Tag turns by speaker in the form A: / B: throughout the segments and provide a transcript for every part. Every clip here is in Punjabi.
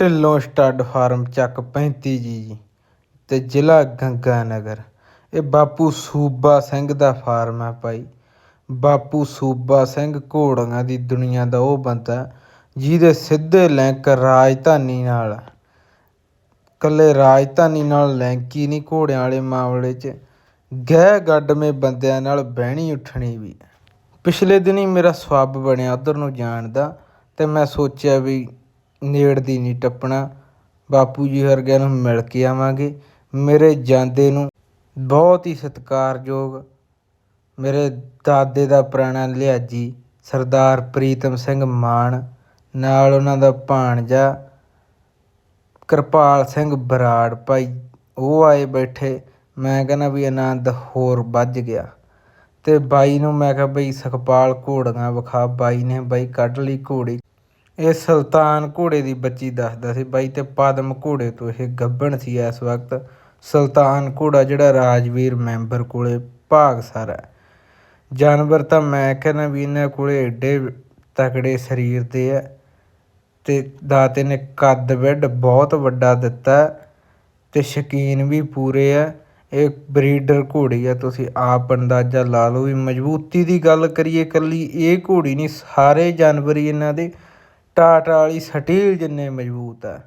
A: ਢਿੱਲੋਂ ਸਟੱਡ ਫਾਰਮ ਚੱਕ 35 ਜੀ ਜੀ ਤੇ ਜ਼ਿਲ੍ਹਾ ਗੰਗਾਨਗਰ ਇਹ ਬਾਪੂ ਸੂਬਾ ਸਿੰਘ ਦਾ ਫਾਰਮ ਹੈ ਭਾਈ। ਬਾਪੂ ਸੂਬਾ ਸਿੰਘ ਘੋੜੀਆਂ ਦੀ ਦੁਨੀਆ ਦਾ ਉਹ ਬੰਦਾ ਜਿਹਦੇ ਸਿੱਧੇ ਲਿੰਕ ਰਾਜਧਾਨੀ ਨਾਲ। ਆ। ਕੱਲੇ ਰਾਜਧਾਨੀ ਨਾਲ ਲਿੰਕ ਹੀ ਨਹੀਂ, ਘੋੜਿਆਂ ਵਾਲੇ ਮਾਮਲੇ 'ਚ ਗਹਿ ਗੱਡਵੇਂ ਬੰਦਿਆਂ ਨਾਲ ਬਹਿਣੀ ਉੱਠਣੀ ਵੀ ਪਿਛਲੇ ਦਿਨੀ ਮੇਰਾ ਸਵੱਬ ਬਣਿਆ, ਉਧਰ ਨੂੰ ਜਾਣ ਦਾ ਤੇ ਮੈਂ ਸੋਚਿਆ ਵੀ ਨੇੜ ਦੀ ਨਹੀਂ ਟੱਪਣਾ। ਬਾਪੂ ਜੀ ਵਰਗਿਆਂ ਨੂੰ ਮਿਲ ਕੇ ਆਵਾਂਗੇ। ਮੇਰੇ ਜਾਂਦੇ ਨੂੰ ਬਹੁਤ ਹੀ ਸਤਿਕਾਰਯੋਗ ਮੇਰੇ ਦਾਦੇ ਦਾ ਪੁਰਾਣਾ ਲਿਹਾਜੀ ਸਰਦਾਰ ਪ੍ਰੀਤਮ ਸਿੰਘ ਮਾਨ, ਨਾਲ ਉਹਨਾਂ ਦਾ ਭਾਣਜਾ ਕਿਰਪਾਲ ਸਿੰਘ ਬਰਾੜ ਭਾਈ, ਉਹ ਆਏ ਬੈਠੇ। ਮੈਂ ਕਹਿੰਦਾ ਵੀ ਆਨੰਦ ਹੋਰ ਵੱਜ ਗਿਆ। ਤੇ ਬਾਈ ਨੂੰ ਮੈਂ ਕਿਹਾ ਬਈ ਸੁਖਪਾਲ ਘੋੜੀਆਂ ਵਿਖਾ, ਬਾਈ ਨੇ ਬਾਈ ਕੱਢ ਲਈ ਘੋੜੀ। ਇਹ ਸੁਲਤਾਨ ਘੋੜੇ ਦੀ ਬੱਚੀ ਦੱਸਦਾ ਸੀ। ਬਾਈ, ਤੇ ਪਦਮ ਘੋੜੇ ਤੋਂ ਇਹ ਗੱਭਣ ਸੀ ਇਸ ਵਕਤ। ਸੁਲਤਾਨ ਘੋੜਾ ਜਿਹੜਾ ਰਾਜਵੀਰ ਮੈਂਬਰ ਕੋਲੇ ਭਾਗਸਰ ਹੈ। ਜਾਨਵਰ ਤਾਂ ਮੈਂ ਕਹਿੰਦਾ ਵੀ ਇਹਨਾਂ ਕੋਲੇ ਏਡੇ ਤਕੜੇ ਸਰੀਰ ਦੇ ਹੈ ਤੇ ਦਾਤੇ ਨੇ ਕੱਦ ਵਿੱਡ ਬਹੁਤ ਵੱਡਾ ਦਿੱਤਾ ਹੈ ਤੇ ਸ਼ਕੀਨ ਵੀ ਪੂਰੇ ਆ। ਇਹ ਬਰੀਡਰ ਘੋੜੀ ਆ, ਤੁਸੀਂ ਆਪ ਅੰਦਾਜ਼ਾ ਲਾ ਲਓ ਵੀ ਮਜ਼ਬੂਤੀ ਦੀ ਗੱਲ ਕਰੀਏ ਕੱਲੀ ਇਹ ਘੋੜੀ ਨਹੀਂ, ਸਾਰੇ ਜਾਨਵਰ ਹੀ ਇਹਨਾਂ ਦੇ ਟਾਟਾ ਵਾਲੀ ਸਟੀਲ ਜਿੰਨੇ ਮਜ਼ਬੂਤ ਆ,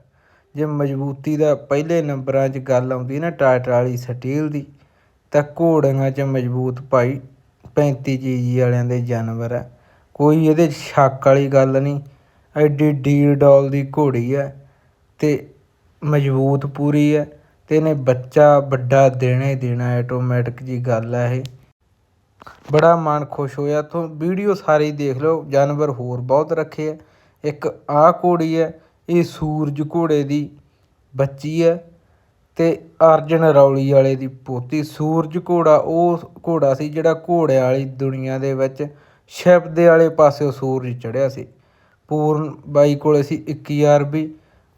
A: ਜੇ ਮਜ਼ਬੂਤੀ ਦਾ ਪਹਿਲੇ ਨੰਬਰਾਂ 'ਚ ਗੱਲ ਆਉਂਦੀ ਨਾ ਟਾਟਾ ਵਾਲੀ ਸਟੀਲ ਦੀ, ਤਾਂ ਘੋੜੀਆਂ 'ਚ ਮਜ਼ਬੂਤ ਭਾਈ 35 ਜੀ ਵਾਲਿਆਂ ਦੇ ਜਾਨਵਰ ਆ। ਕੋਈ ਇਹਦੇ 'ਚ ਸ਼ੱਕ ਵਾਲੀ ਗੱਲ ਨਹੀਂ, ਐਡੀ ਡੀਲ ਡੋਲ ਦੀ ਘੋੜੀ ਹੈ ਤੇ ਮਜ਼ਬੂਤ ਪੂਰੀ ਹੈ ਤੇ ਇਹਨੇ ਬੱਚਾ ਵੱਡਾ ਦੇਣਾ ਹੀ ਦੇਣਾ ਆਟੋਮੈਟਿਕ ਜੀ ਗੱਲ ਹੈ ਇਹ। ਬੜਾ ਮਨ ਖੁਸ਼ ਹੋਇਆ ਤੋਂ ਵੀਡੀਓ ਸਾਰੀ ਦੇਖ ਲਓ, ਜਾਨਵਰ ਹੋਰ ਬਹੁਤ ਰੱਖੇ ਆ। ਇੱਕ ਆਹ ਘੋੜੀ ਹੈ, ਇਹ ਸੂਰਜ ਘੋੜੇ ਦੀ ਬੱਚੀ ਹੈ ਅਤੇ ਅਰਜਨ ਰੌਲੀ ਵਾਲੇ ਦੀ ਪੋਤੀ। ਸੂਰਜ ਘੋੜਾ, ਉਹ ਘੋੜਾ ਸੀ ਜਿਹੜਾ ਘੋੜਿਆਂ ਵਾਲੀ ਦੁਨੀਆ ਦੇ ਵਿੱਚ ਸ਼ਿਵ ਦੇ ਵਾਲੇ ਪਾਸਿਓ ਸੂਰਜ ਚੜ੍ਹਿਆ ਸੀ। ਪੂਰਨ ਬਾਈ ਕੋਲੇ ਸੀ 21000 ਵੀ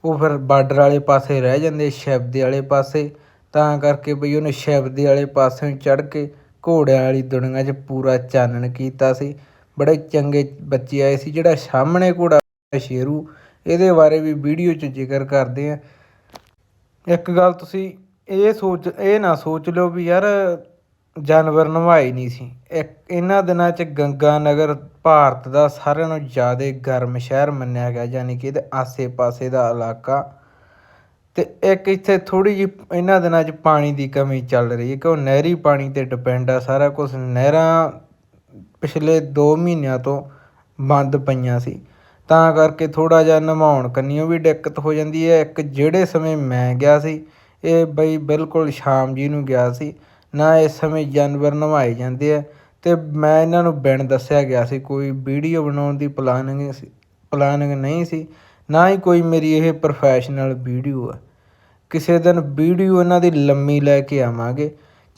A: ਉਹ ਫਿਰ ਬਾਰਡਰ ਵਾਲੇ ਪਾਸੇ ਰਹਿ ਜਾਂਦੇ ਸ਼ਿਵ ਦੇ ਵਾਲੇ ਪਾਸੇ। ਤਾਂ ਕਰਕੇ ਬਈ ਉਹਨੇ ਸ਼ਿਵ ਦੇ ਵਾਲੇ ਪਾਸੇ ਚੜ੍ਹ ਕੇ ਘੋੜਿਆਂ ਵਾਲੀ ਦੁਨੀਆ 'ਚ ਪੂਰਾ ਚਾਨਣ ਕੀਤਾ ਸੀ। ਬੜੇ ਚੰਗੇ ਬੱਚੇ ਆਏ ਸੀ ਜਿਹੜਾ ਸਾਹਮਣੇ ਘੋੜਾ ਸ਼ੇਰੂ। ਇਹਦੇ ਬਾਰੇ ਵੀ ਵੀਡੀਓ 'ਚ ਜ਼ਿਕਰ ਕਰਦੇ ਆ। ਇੱਕ ਗੱਲ ਤੁਸੀਂ ਇਹ ਸੋਚ, ਇਹ ਨਾ ਸੋਚ ਲਿਓ ਵੀ ਯਾਰ ਜਾਨਵਰ ਨਵਾਏ ਨਹੀਂ ਸੀ। ਇੱਕ, ਇਹਨਾਂ ਦਿਨਾਂ 'ਚ ਗੰਗਾ ਨਗਰ ਭਾਰਤ ਦਾ ਸਾਰਿਆਂ ਨਾਲੋਂ ਜ਼ਿਆਦਾ ਗਰਮ ਸ਼ਹਿਰ ਮੰਨਿਆ ਗਿਆ, ਯਾਨੀ ਕਿ ਇਹਦੇ ਆਸੇ-ਪਾਸੇ ਦਾ ਇਲਾਕਾ। ਤੇ ਇੱਕ ਇੱਥੇ ਥੋੜੀ ਜਿਹੀ ਇਹਨਾਂ ਦਿਨਾਂ 'ਚ ਪਾਣੀ ਦੀ ਕਮੀ ਚੱਲ ਰਹੀ ਹੈ ਕਿ ਉਹ ਨਹਿਰੀ ਪਾਣੀ ਤੇ ਡਿਪੈਂਡ ਆ, ਸਾਰਾ ਕੁਝ ਨਹਿਰਾਂ ਪਿਛਲੇ 2 ਮਹੀਨਿਆਂ ਤੋਂ ਬੰਦ ਪਈਆਂ ਸੀ। ਤਾਂ ਕਰਕੇ ਥੋੜ੍ਹਾ ਜਿਹਾ ਨਹਾਉਣ ਕੰਨੀਓ ਵੀ ਦਿੱਕਤ ਹੋ ਜਾਂਦੀ ਹੈ। ਇੱਕ ਜਿਹੜੇ ਸਮੇਂ ਮੈਂ ਗਿਆ ਸੀ, ਇਹ ਬਈ ਬਿਲਕੁਲ ਸ਼ਾਮ ਜੀ ਨੂੰ ਗਿਆ ਸੀ, ਨਾ ਇਸ ਸਮੇਂ ਜਾਨਵਰ ਨਵਾਏ ਜਾਂਦੇ ਆ ਅਤੇ ਮੈਂ ਇਹਨਾਂ ਨੂੰ ਬਿਨ ਦੱਸਿਆ ਗਿਆ ਸੀ। ਕੋਈ ਵੀਡੀਓ ਬਣਾਉਣ ਦੀ ਪਲਾਨਿੰਗ ਸੀ ਪਲਾਨਿੰਗ ਨਹੀਂ ਸੀ, ਨਾ ਹੀ ਕੋਈ ਮੇਰੀ ਇਹ ਪ੍ਰੋਫੈਸ਼ਨਲ ਵੀਡੀਓ ਹੈ ਕਿਸੇ ਦਿਨ ਵੀਡੀਓ ਇਹਨਾਂ ਦੀ ਲੰਮੀ ਲੈ ਕੇ ਆਵਾਂਗੇ,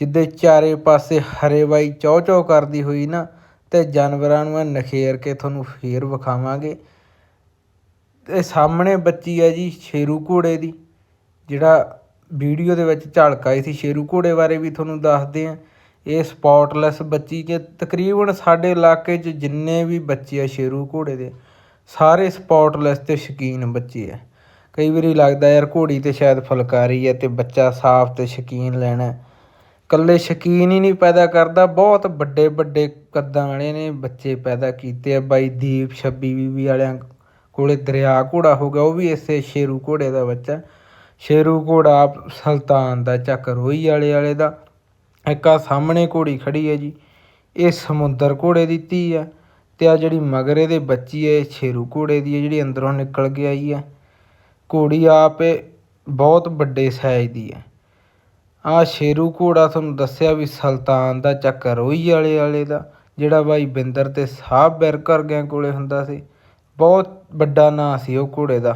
A: ਜਿੱਦੇ ਚਾਰੇ ਪਾਸੇ ਹਰੇ ਬਾਈ ਚੌ ਚੌ ਕਰਦੀ ਹੋਈ ਨਾ, ਤੇ ਜਾਨਵਰਾਂ ਨੂੰ ਇਹ ਨਖੇਰ ਕੇ ਤੁਹਾਨੂੰ ਫੇਰ ਵਿਖਾਵਾਂਗੇ। ਤੇ ਸਾਹਮਣੇ ਬੱਚੀ ਹੈ ਜੀ ਸ਼ੇਰੂ ਘੋੜੇ ਦੀ, ਜਿਹੜਾ ਵੀਡੀਓ ਦੇ ਵਿੱਚ ਝਲਕ ਆਈ ਸੀ ਸ਼ੇਰੂ ਘੋੜੇ ਬਾਰੇ ਵੀ ਤੁਹਾਨੂੰ ਦੱਸਦੇ ਆ ਇਹ ਸਪੌਟਲੈਸ ਬੱਚੀ ਕਿ ਤਕਰੀਬਨ ਸਾਡੇ ਇਲਾਕੇ 'ਚ ਜਿੰਨੇ ਵੀ ਬੱਚੇ ਆ ਸ਼ੇਰੂ ਘੋੜੇ ਦੇ, ਸਾਰੇ ਸਪੌਟਲੈਸ ਤੇ ਸ਼ਕੀਨ ਬੱਚੇ ਆ। ਕਈ ਵਾਰੀ ਲੱਗਦਾ ਯਾਰ ਘੋੜੀ ਤੇ ਸ਼ਾਇਦ ਫੁਲਕਾਰੀ ਹੈ ਤੇ ਬੱਚਾ ਸਾਫ਼ ਤੇ ਸ਼ਕੀਨ ਲੈਣਾ ਕੱਲੇ ਸ਼ਕੀਨ ਹੀ ਨਹੀਂ ਪੈਦਾ ਕਰਦਾ, ਬਹੁਤ ਵੱਡੇ ਵੱਡੇ ਕੱਦਾਂ ਵਾਲੇ ਨੇ ਬੱਚੇ ਪੈਦਾ ਕੀਤੇ ਆ। ਬਾਈ ਦੀਪ 26 ਵੀ ਵਾਲਿਆਂ ਕੋਲੇ ਦਰਿਆ ਘੋੜਾ ਹੋ ਗਿਆ, ਉਹ ਵੀ ਇਸੇ ਸ਼ੇਰੂ ਘੋੜੇ ਦਾ ਬੱਚਾ ਸ਼ੇਰੂ ਘੋੜਾ ਸੁਲਤਾਨ ਦਾ ਚੱਕ ਰੋਈ ਵਾਲੇ ਵਾਲੇ ਦਾ। ਇੱਕ ਆ ਸਾਹਮਣੇ ਘੋੜੀ ਖੜੀ ਹੈ ਜੀ, ਇਹ ਸਮੁੰਦਰ ਘੋੜੇ ਦੀ ਧੀ ਹੈ ਤੇ ਆ ਜਿਹੜੀ ਮਗਰੇ ਦੇ ਬੱਚੀ ਹੈ, ਇਹ ਸ਼ੇਰੂ ਘੋੜੇ ਦੀ ਹੈ, ਜਿਹੜੀ ਅੰਦਰੋਂ ਨਿਕਲ ਕੇ ਆਈ ਹੈ। ਘੋੜੀ ਆਪੇ ਬਹੁਤ ਵੱਡੇ ਸਾਈਜ਼ ਦੀ ਹੈ। ਆ ਸ਼ੇਰੂ ਘੋੜਾ ਤੁਹਾਨੂੰ ਦੱਸਿਆ ਵੀ ਸੁਲਤਾਨ ਦਾ ਚੱਕਰ ਰੋਈ ਵਾਲੇ ਵਾਲੇ ਦਾ, ਜਿਹੜਾ ਬਾਈ ਬਿੰਦਰ ਤੇ ਸਾਹਬ ਬਿਰਕਰ ਗਿਆ ਕੋਲੇ ਹੁੰਦਾ ਸੀ। ਬਹੁਤ ਵੱਡਾ ਨਾਂ ਸੀ ਉਹ ਘੋੜੇ ਦਾ।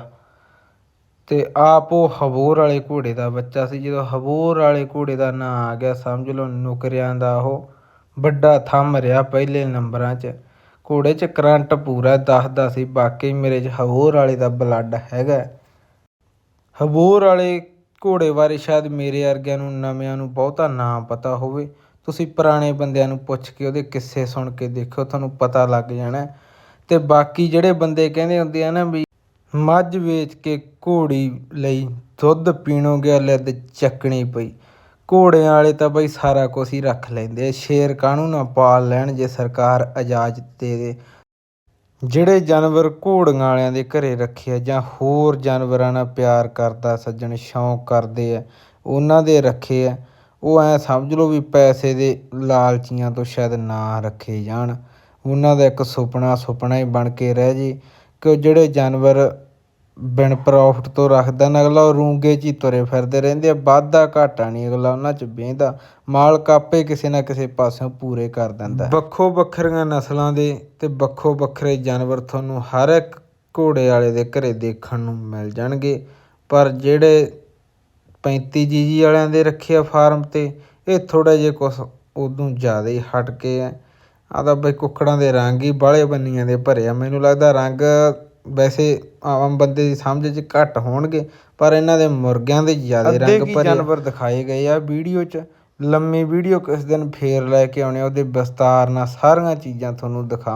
A: ਅਤੇ ਆਪ ਉਹ ਹਬੋਰ ਵਾਲੇ ਘੋੜੇ ਦਾ ਬੱਚਾ ਸੀ। ਜਦੋਂ ਹਬੋਰ ਵਾਲੇ ਘੋੜੇ ਦਾ ਨਾਂ ਆ ਗਿਆ, ਸਮਝ ਲਓ ਨੁਕਰਿਆਂ ਦਾ ਉਹ ਵੱਡਾ ਥੰਮ ਰਿਹਾ ਪਹਿਲੇ ਨੰਬਰਾਂ 'ਚ। ਘੋੜੇ 'ਚ ਕਰੰਟ ਪੂਰਾ ਦੱਸਦਾ ਸੀ, ਬਾਕੀ ਮੇਰੇ 'ਚ ਹਬੋਰ ਵਾਲੇ ਦਾ ਬਲੱਡ ਹੈਗਾ। ਹਬੋਰ ਵਾਲੇ ਘੋੜੇ ਬਾਰੇ ਸ਼ਾਇਦ ਮੇਰੇ ਵਰਗਿਆਂ ਨੂੰ, ਨਵਿਆਂ ਨੂੰ ਬਹੁਤਾ ਨਾਂ ਪਤਾ ਹੋਵੇ। ਤੁਸੀਂ ਪੁਰਾਣੇ ਬੰਦਿਆਂ ਨੂੰ ਪੁੱਛ ਕੇ ਉਹਦੇ ਕਿੱਸੇ ਸੁਣ ਕੇ ਦੇਖੋ, ਤੁਹਾਨੂੰ ਪਤਾ ਲੱਗ ਜਾਣਾ। ਅਤੇ ਬਾਕੀ ਜਿਹੜੇ ਬੰਦੇ ਕਹਿੰਦੇ ਹੁੰਦੇ ਆ ਨਾ ਵੀ ਮੱਝ ਵੇਚ ਕੇ ਘੋੜੀ ਲਈ ਦੁੱਧ ਪੀਣੋਂ ਗਿਆ ਲਿੱਦ ਚੱਕਣੀ ਪਈ। ਘੋੜਿਆਂ ਵਾਲੇ ਤਾਂ ਬਈ ਸਾਰਾ ਕੁਝ ਹੀ ਰੱਖ ਲੈਂਦੇ ਆ। ਸ਼ੇਰ ਕਾਹਨੂੰ ਨਾ ਪਾਲ ਲੈਣ ਜੇ ਸਰਕਾਰ ਇਜਾਜ਼ਤ ਦੇ ਦੇ। ਜਿਹੜੇ ਜਾਨਵਰ ਘੋੜੀਆਂ ਵਾਲਿਆਂ ਦੇ ਘਰੇ ਰੱਖੇ ਆ ਜਾਂ ਹੋਰ ਜਾਨਵਰਾਂ ਨਾਲ ਪਿਆਰ ਕਰਦਾ, ਸੱਜਣ ਸ਼ੌਂਕ ਕਰਦੇ ਆ, ਉਹਨਾਂ ਦੇ ਰੱਖੇ ਆ, ਉਹ ਐ ਸਮਝ ਲਓ ਵੀ ਪੈਸੇ ਦੇ ਲਾਲਚੀਆਂ ਤੋਂ ਸ਼ਾਇਦ ਨਾ ਰੱਖੇ ਜਾਣ। ਉਹਨਾਂ ਦਾ ਇੱਕ ਸੁਪਨਾ ਸੁਪਨਾ ਹੀ ਬਣ ਕੇ ਰਹਿ ਜੇ ਕਿ ਉਹ ਜਿਹੜੇ ਜਾਨਵਰ ਬਿਨ ਪ੍ਰੋਫਿਟ ਤੋਂ ਰੱਖਦਾ ਨਾ, ਅਗਲਾ ਉਹ ਰੂੰਗੇ 'ਚ ਹੀ ਤੁਰੇ ਫਿਰਦੇ ਰਹਿੰਦੇ ਆ, ਵਾਧਾ ਘਾਟਾ ਨਹੀਂ ਅਗਲਾ ਉਹਨਾਂ 'ਚ ਬਹਿੰਦਾ ਮਾਲਕ ਆਪੇ ਕਿਸੇ ਨਾ ਕਿਸੇ ਪਾਸਿਓਂ ਪੂਰੇ ਕਰ ਦਿੰਦਾ। ਵੱਖੋ ਵੱਖਰੀਆਂ ਨਸਲਾਂ ਦੇ ਤੇ ਵੱਖੋ ਵੱਖਰੇ ਜਾਨਵਰ ਤੁਹਾਨੂੰ ਹਰ ਇੱਕ ਘੋੜੇ ਵਾਲੇ ਦੇ ਘਰੇ ਦੇਖਣ ਨੂੰ ਮਿਲ ਜਾਣਗੇ, ਪਰ ਜਿਹੜੇ 35 ਜੀਜੀ ਵਾਲਿਆਂ ਦੇ ਰੱਖੇ ਆ ਫਾਰਮ ਤੇ, ਇਹ ਥੋੜਾ ਜਿਹਾ ਕੁਛ ਉਦੋਂ ਜ਼ਿਆਦਾ ਹੀ ਹਟ ਕੇ ਹੈ ਆ ਤਾਂ ਬਈ ਕੁੱਕੜਾਂ ਦੇ ਰੰਗ ਹੀ ਬਾਹਲੇ ਬੰਨੀਆਂ ਦੇ ਭਰੇ ਆ। ਮੈਨੂੰ ਲੱਗਦਾ ਰੰਗ ਵੈਸੇ ਆਮ ਬੰਦੇ ਦੀ ਸਮਝ 'ਚ ਘੱਟ ਹੋਣਗੇ ਪਰ ਇਹਨਾਂ ਦੇ ਮੁਰਗਿਆਂ ਦੇ ਜ਼ਿਆਦਾ ਰੰਗ ਭਰੇ ਜਾਨਵਰ ਦਿਖਾਏ ਗਏ ਆ ਵੀਡੀਓ 'ਚ। ਲੰਮੀ ਵੀਡੀਓ ਕਿਸ ਦਿਨ ਫੇਰ ਲੈ ਕੇ ਆਉਣੇ ਆ ਉਹਦੇ ਵਿਸਤਾਰ ਨਾਲ ਸਾਰੀਆਂ ਚੀਜ਼ਾਂ ਤੁਹਾਨੂੰ ਦਿਖਾ